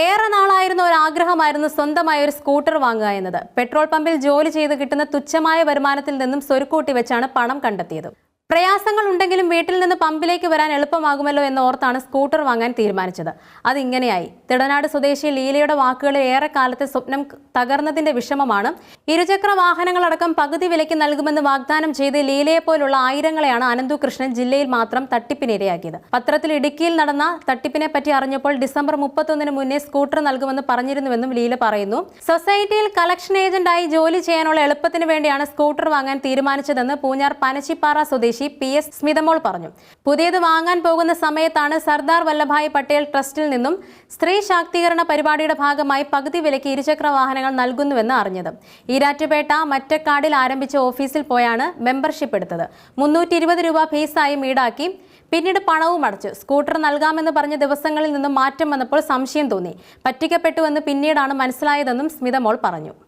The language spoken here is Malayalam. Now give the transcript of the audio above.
ഏറെ നാളായിരുന്ന ഒരു ആഗ്രഹമായിരുന്നു സ്വന്തമായ ഒരു സ്കൂട്ടർ വാങ്ങുക എന്നത്. പെട്രോൾ പമ്പിൽ ജോലി ചെയ്ത് കിട്ടുന്ന തുച്ഛമായ വരുമാനത്തിൽ നിന്നും സ്വരുക്കൂട്ടി വെച്ചാണ് പണം കണ്ടെത്തിയത്. പ്രയാസങ്ങൾ ഉണ്ടെങ്കിലും വീട്ടിൽ പമ്പിലേക്ക് വരാൻ എളുപ്പമാകുമല്ലോ എന്ന് ഓർത്താണ് സ്കൂട്ടർ വാങ്ങാൻ തീരുമാനിച്ചത്. അതിങ്ങനെയായി തിടനാട് സ്വദേശി ലീലയുടെ വാക്കുകളിൽ ഏറെക്കാലത്തെ സ്വപ്നം തകർന്നതിന്റെ വിഷമമാണ്. ഇരുചക്ര വാഹനങ്ങളടക്കം പകുതി വിലയ്ക്ക് നൽകുമെന്ന് വാഗ്ദാനം ചെയ്ത് ലീലയെ പോലുള്ള ആയിരങ്ങളെയാണ് അനന്തു കൃഷ്ണൻ ജില്ലയിൽ മാത്രം തട്ടിപ്പിനിരയാക്കിയത്. പത്രത്തിൽ ഇടുക്കിയിൽ നടന്ന തട്ടിപ്പിനെ പറ്റി അറിഞ്ഞപ്പോൾ ഡിസംബർ മുപ്പത്തൊന്നിന് മുന്നേ സ്കൂട്ടർ നൽകുമെന്ന് പറഞ്ഞിരുന്നുവെന്നും ലീല പറയുന്നു. സൊസൈറ്റിയിൽ കളക്ഷൻ ഏജന്റായി ജോലി ചെയ്യാനുള്ള എളുപ്പത്തിന് വേണ്ടിയാണ് സ്കൂട്ടർ വാങ്ങാൻ തീരുമാനിച്ചതെന്ന് പൂഞ്ഞാർ പനച്ചിപ്പാറ സ്വദേശി പി എസ് സ്മിതമോൾ പറഞ്ഞു. പുതിയത് വാങ്ങാൻ പോകുന്ന സമയത്താണ് സർദാർ വല്ലഭായ് പട്ടേൽ ട്രസ്റ്റിൽ നിന്നും സ്ത്രീ ശാക്തീകരണ പരിപാടിയുടെ ഭാഗമായി പകുതി വിലയ്ക്ക് ഇരുചക്ര വാഹനങ്ങൾ നൽകുന്നുവെന്ന് അറിഞ്ഞത്. ഈരാറ്റുപേട്ട മറ്റക്കാടിൽ ആരംഭിച്ച ഓഫീസിൽ പോയാണ് മെമ്പർഷിപ്പ് എടുത്തത്. മുന്നൂറ്റി ഇരുപത് രൂപ ഫീസായും ഈടാക്കി പിന്നീട് പണവും അടച്ചു. സ്കൂട്ടർ നൽകാമെന്ന് പറഞ്ഞ ദിവസങ്ങളിൽ നിന്നും മാറ്റം വന്നപ്പോൾ സംശയം തോന്നി. പറ്റിക്കപ്പെട്ടുവെന്ന് പിന്നീടാണ് മനസ്സിലായതെന്നും സ്മിതമോൾ പറഞ്ഞു.